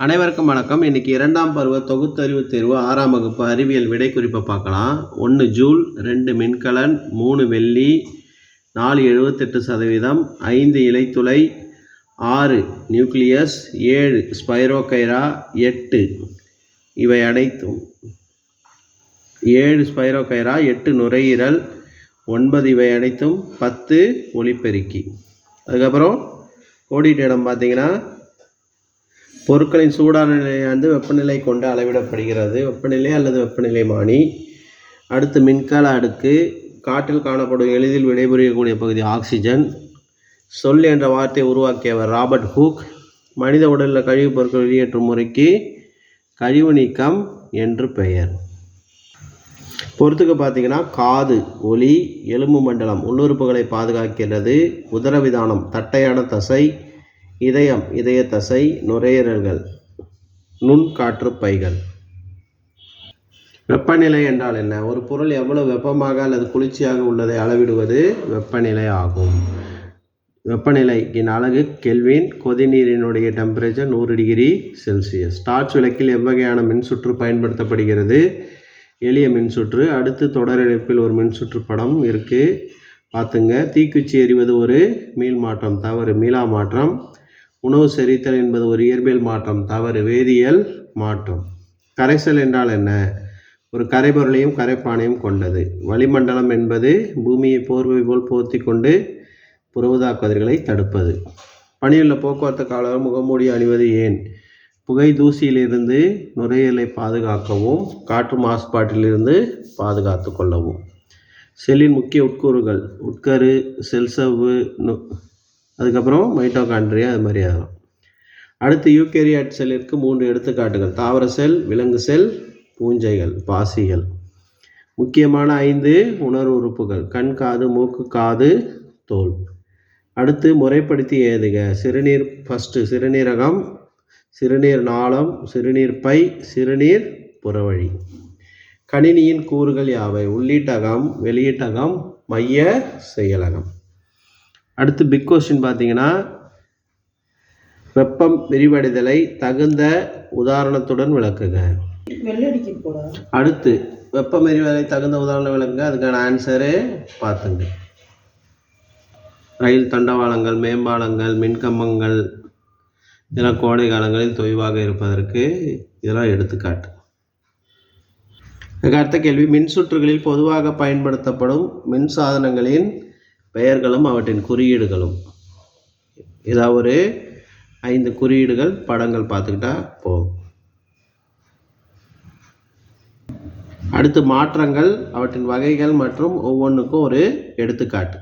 அனைவருக்கும் வணக்கம். இன்னைக்கு இரண்டாம் பருவ தொகுத்தறிவு தேர்வு ஆறாம் வகுப்பு அறிவியல் விடை குறிப்பை பார்க்கலாம். ஒன்று ஜூல் ரெண்டு மின்கலன் மூணு வெள்ளி நாலு எழுபத்தெட்டு சதவீதம் ஐந்து இலைத்துளை ஆறு நியூக்ளியஸ் ஏழு ஸ்பைரோகைரா எட்டு. இவை அனைத்தும் ஏழு ஸ்பைரோகைரா எட்டு நுரையீரல் ஒன்பது இவை அனைத்தும் பத்து ஒளிப்பெருக்கி. அதுக்கப்புறம் கோடிட்ட இடம் பார்த்தீங்கன்னா பொருட்களின் சூடான நிலையானது வெப்பநிலை கொண்டு அளவிடப்படுகிறது. வெப்பநிலை அல்லது வெப்பநிலை மானி அடுத்து மின்கால அடுக்கு. காற்றில் காணப்படும் எளிதில் விடைபுரியக்கூடிய பகுதி ஆக்சிஜன். சொல் என்ற வார்த்தையை உருவாக்கியவர் ராபர்ட் ஹூக். மனித உடலில் கழிவுப் பொருட்கள் வெளியேற்றும் முறைக்கு கழிவு நீக்கம் என்று பெயர். பொறுத்துக்கு பார்த்தீங்கன்னா காது ஒலி எலும்பு மண்டலம் உள்ளுறுப்புகளை பாதுகாக்கிறது உதரவிதானம் தட்டையான தசை இதயம் இதய தசை நுரையீரல்கள் நுண்காற்று பைகள். வெப்பநிலை என்றால் என்ன? ஒரு பொருள் எவ்வளவு வெப்பமாக அல்லது குளிர்ச்சியாக உள்ளதை அளவிடுவது வெப்பநிலை ஆகும். வெப்பநிலையின் அழகு கெல்வின் கொதிநீரினுடைய டெம்பரேச்சர் நூறு டிகிரி செல்சியஸ். டார்ச் விளக்கில் எவ்வகையான மின்சுற்று பயன்படுத்தப்படுகிறது? எளிய மின்சுற்று. அடுத்து தொடரிழப்பில் ஒரு மின்சுற்று படம் இருக்குது பார்த்துங்க. தீக்குச்சி எறிவது ஒரு மீள் மாற்றம் தவறு. மீளா மாற்றம். உணவு செரித்தல் என்பது ஒரு இயற்பியல் மாற்றம் தவறு வேதியியல் மாற்றம். கரைசல் என்றால் என்ன? ஒரு கரைபொருளையும் கரைப்பானையும் கொண்டது. வளிமண்டலம் என்பது பூமியை போர்வை போல் போர்த்தி கொண்டு புறவுதா தடுப்பது. பணியுள்ள போக்குவரத்து காலம் முகமூடி அணிவது ஏன்? புகை தூசியிலிருந்து நுரையீரலை பாதுகாக்கவும் காற்று மாசுபாட்டிலிருந்து பாதுகாத்து கொள்ளவும். செல்லின் முக்கிய உட்கூறுகள் உட்கரு செல்சவ்வு நு- அதுக்கப்புறம் மைட்டோகாண்ட்ரியா அது மாதிரி ஆகும். அடுத்து யூகேரியாட் செல்லிற்கு மூன்று எடுத்துக்காட்டுகள். தாவர செல் விலங்கு செல் பூஞ்சைகள் பாசிகள். முக்கியமான ஐந்து உணர்வு உறுப்புகள். கண் காது மூக்கு காது தோல். அடுத்து முறைப்படுத்தி ஏதுக சிறுநீர் ஃபஸ்ட்டு சிறுநீரகம் சிறுநீர் நாளம் சிறுநீர் பை சிறுநீர் புறவழி. கணினியின் கூறுகள் யாவை? உள்ளீட்டகம் வெளியீட்டகம் மைய செயலகம். அடுத்து பிக் கொஸ்டின் பார்த்தீங்கன்னா வெப்பம் விரிவடைதலை தகுந்த உதாரணத்துடன் விளக்குக. போடா அடுத்து வெப்பம் விரிவதை தகுந்த உதாரணம் விளக்குங்க. அதுக்கான ஆன்சரு பார்த்துங்க. ரயில் தண்டவாளங்கள் மேம்பாலங்கள் மின்கம்பங்கள் இதெல்லாம் கோடை காலங்களில் தொய்வாக இருப்பதற்கு இதெல்லாம் எடுத்துக்காட்டு. அடுத்த கேள்வி மின்சுற்றுகளில் பொதுவாக பயன்படுத்தப்படும் மின் சாதனங்களின் பெயர்களும் அவற்றின் குறியீடுகளும். இதாக ஒரு ஐந்து குறியீடுகள் படங்கள் பார்த்துக்கிட்டா போகும் அடுத்து மாற்றங்கள் அவற்றின் வகைகள் மற்றும் ஒவ்வொன்றுக்கும் ஒரு எடுத்துக்காட்டு.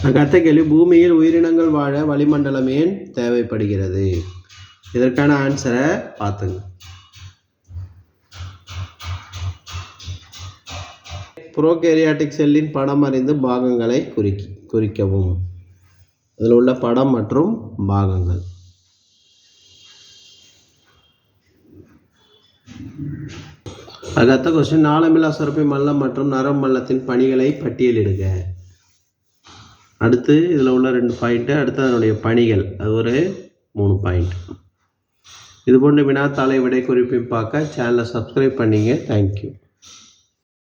அதுக்கு அடுத்த கேள்வி பூமியில் உயிரினங்கள் வாழ வளிமண்டலம் ஏன் தேவைப்படுகிறது? இதற்கான ஆன்சரை பார்த்துங்க. புரோகேரியாட்டிக் செல்லின் படம் அறிந்து பாகங்களை குறிக்கி குறிக்கவும். அதில் உள்ள படம் மற்றும் பாகங்கள். அடுத்த கொஸ்டின் நாளமில்லா சுரப்பி மல்லம் மற்றும் நரம் மல்லத்தின் பணிகளை பட்டியலிடுக. அடுத்து இதில் உள்ள ரெண்டு பாயிண்ட்டு அடுத்து அதனுடைய பணிகள். அது ஒரு மூணு பாயிண்ட் இது போன்ற வினாத்தாளை விடை குறிப்பையும் பார்க்க சேனலை சப்ஸ்கிரைப் பண்ணிங்க. தேங்க்யூ